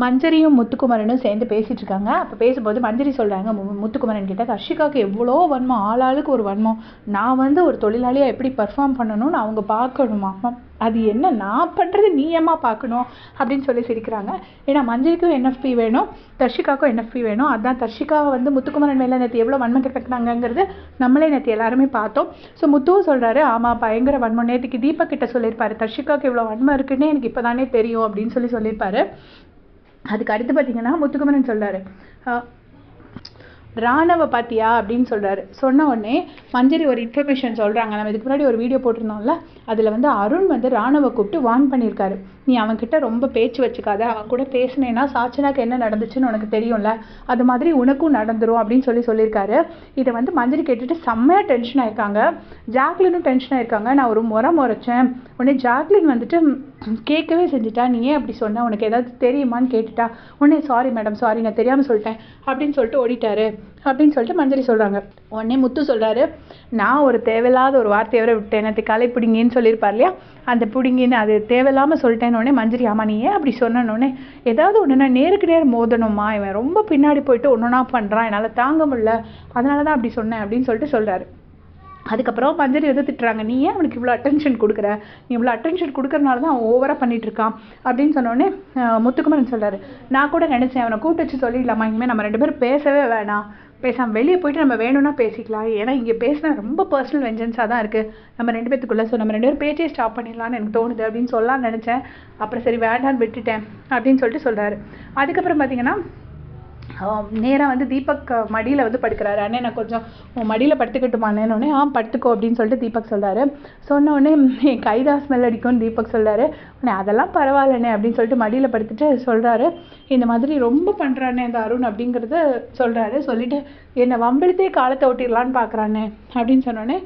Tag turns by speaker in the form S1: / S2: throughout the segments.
S1: மஞ்சரியும் முத்துக்குமரனும் சேர்ந்து பேசிகிட்டு இருக்காங்க அப்போ பேசும்போது மஞ்சரி சொல்கிறாங்க முத்துக்குமரன் கிட்ட தர்ஷிகாவுக்கு எவ்வளோ வன்மம்? ஆளாளுக்கு ஒரு வன்மம். நான் வந்து ஒரு தொழிலாளியாக எப்படி பர்ஃபார்ம் பண்ணணும்னு அவங்க பார்க்கணுமா? அது என்ன? நான் பண்ணுறது நீ ஏமா பார்க்கணும்? அப்படின்னு சொல்லி சிரிக்கிறாங்க. ஏன்னா மஞ்சரிக்கும் என்எஃப்பி வேணும் தர்ஷிகாவுக்கும் என்எஃப்பி வேணும். அதான் தர்ஷிகா வந்து முத்துக்குமரன் மேலே நேற்று எவ்வளோ வன்மம் கட்டினாங்கிறது நம்மளே நேற்று எல்லாருமே பார்த்தோம். ஸோ முத்துவும் சொல்கிறாரு ஆமாம் பயங்கர வன்மம். நேற்றுக்கு தீபக் கிட்ட சொல்லியிருப்பாரு தர்ஷிகாவுக்கு இவ்வளோ வன்மம் இருக்குன்னு எனக்கு இப்போ தானே தெரியும். அப்படின்னு சொல்லி சொல்லியிருப்பாரு. அதுக்கு அடுத்து பார்த்தீங்கன்னா முத்துக்குமரன் சொல்கிறாரு ராணவ பாத்தியா அப்படின்னு சொல்கிறாரு சொன்ன உடனே மஞ்சரி ஒரு இன்ஃபர்மேஷன் சொல்கிறாங்க நம்ம இதுக்கு முன்னாடி ஒரு வீடியோ போட்டிருந்தோம்ல அதில் வந்து அருண் வந்து ராணவ கூப்பிட்டு வான் பண்ணியிருக்காரு. நீ அவன்கிட்ட ரொம்ப பேச்சு வச்சுக்காத. அவன் கூட பேசினேன்னா சாச்சனாக்கு என்ன நடந்துச்சுன்னு உனக்கு தெரியும்ல. அது மாதிரி உனக்கும் நடந்துரும் அப்படின்னு சொல்லி சொல்லியிருக்காரு. இதை வந்து மஞ்சரி கேட்டுட்டு செம்மையாக டென்ஷன் ஆயிருக்காங்க. ஜாக்லினும் டென்ஷன் ஆயிருக்காங்க. நான் ஒரு முறை முறைச்சேன். உடனே ஜாக்லின் வந்துட்டு கேட்கவே செஞ்சுட்டா? நீ ஏன் அப்படி சொன்ன? உனக்கு ஏதாவது தெரியுமான்னு கேட்டுட்டா? உடனே சாரி மேடம் சாரி நான் தெரியாமல் சொல்லிட்டேன். அப்படின்னு சொல்லிட்டு ஓடிட்டாரு. அப்படின்னு சொல்லிட்டு மஞ்சரி சொல்கிறாங்க உடனே முத்து சொல்கிறாரு நான் ஒரு தேவையில்லாத ஒரு வார்த்தையை வர விட்டேன். எனக்கு கலை பிடிங்கின்னு சொல்லியிருப்பார் இல்லையா? அந்த பிடிங்கின்னு அது தேவையில்லாமல் சொல்லிட்டேன்னு உடனே மஞ்சரி ஆமா நீ ஏன் அப்படி சொன்னோடனே ஏதாவது ஒன்றுனா நேருக்கு நேர் மோதணுமா இவன் ரொம்ப பின்னாடி போயிட்டு ஒன்றுனா பண்ணுறான் என்னால் தாங்க முடியல. அதனால தான் அப்படி சொன்னேன் அப்படின்னு சொல்லிட்டு சொல்கிறாரு அதுக்கப்புறம் மஞ்சரி வந்து திட்டுறாங்க நீ ஏன் அவனுக்கு இவ்வளோ அட்டென்ஷன் கொடுக்குற? நீ இவ்வளோ அட்டென்ஷன் கொடுக்கறனால தான் அவன் ஓவராக பண்ணிட்டு இருக்கான். அப்படின்னு சொன்னோடனே முத்துக்குமரன் சொல்கிறாரு நான் கூட நினச்சேன் அவனை கூப்பிட்டு வச்சு சொல்லிடலாமா? இனிமேல் நம்ம ரெண்டு பேரும் பேசவே வேணாம். பேசாமல் வெளியே போயிட்டு நம்ம வேணும்னா பேசிக்கலாம். ஏன்னா இங்கே பேசினா ரொம்ப பர்சனல் வெஞ்சன்ஸாக தான் இருக்குது நம்ம ரெண்டு பேத்துக்குள்ளே ஸோ நம்ம ரெண்டு பேரும் பேச்சே ஸ்டாப் பண்ணிடலாம்னு எனக்கு தோணுது அப்படின்னு சொல்லலாம்னு நினச்சேன். அப்புறம் சரி வேண்டான்னு விட்டுட்டேன் அப்படின்னு சொல்லிட்டு சொல்கிறாரு அதுக்கப்புறம் பார்த்தீங்கன்னா நேராக வந்து தீபக் மடியில் வந்து படுக்கிறாரு. அண்ணே நான் கொஞ்சம் உன் மடியில் படுத்துக்கட்டுமாண்ணேன்னு ஆ படுத்துக்கோ அப்படின்னு சொல்லிட்டு தீபக் சொல்கிறாரு சொன்ன உடனே என் ஸ்மெல் அடிக்கும்னு தீபக் சொல்கிறாரு உடனே அதெல்லாம் பரவாயில்லண்ணே அப்படின்னு சொல்லிட்டு மடியில் படுத்துட்டு சொல்கிறாரு இந்த மாதிரி ரொம்ப பண்ணுறானே இந்த அருண் அப்படிங்கிறத சொல்கிறாரு சொல்லிட்டு என்னை வம்பிழுத்தே காலத்தை ஓட்டிடலான்னு பார்க்குறானே அப்படின்னு சொன்னோடனே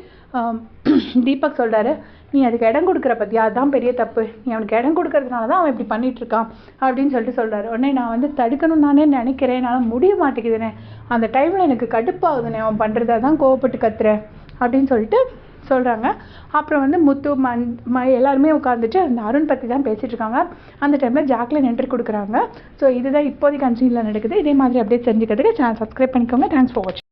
S1: தீபக் சொல்கிறாரு நீ அதுக்கு இடம் கொடுக்குற பற்றியா அதுதான் பெரிய தப்பு. நீ அவனுக்கு இடம் கொடுக்கறதுனால தான் அவன் இப்படி பண்ணிகிட்ருக்கான் அப்படின்னு சொல்லிட்டு சொல்கிறாரு உடனே நான் வந்து தடுக்கணும்னு நானே நினைக்கிறேன். என்னால் முடிய மாட்டேங்குதுண்ணே அந்த டைமில் எனக்கு கடுப்பாகுதுண்ணே அவன் பண்ணுறதா தான் கோவப்பட்டு கத்துறேன் அப்படின்னு சொல்லிட்டு சொல்கிறாங்க அப்புறம் வந்து முத்து மண் ம எல்லாருமே உட்காந்துட்டு அந்த அருண் பற்றி தான் பேசிகிட்டு இருக்காங்க. அந்த டைமில் ஜாக்லின் என்ட்ரி கொடுக்குறாங்க. ஸோ இதுதான் இப்போதைக்கு கன்சீனில் நடக்குது. இதே மாதிரி அப்டேட் தெரிஞ்சுக்கிறதுக்கு சேனல் சப்ஸ்கிரைப் பண்ணிக்கோங்க. தேங்க்ஸ் ஃபார் வாட்சிங்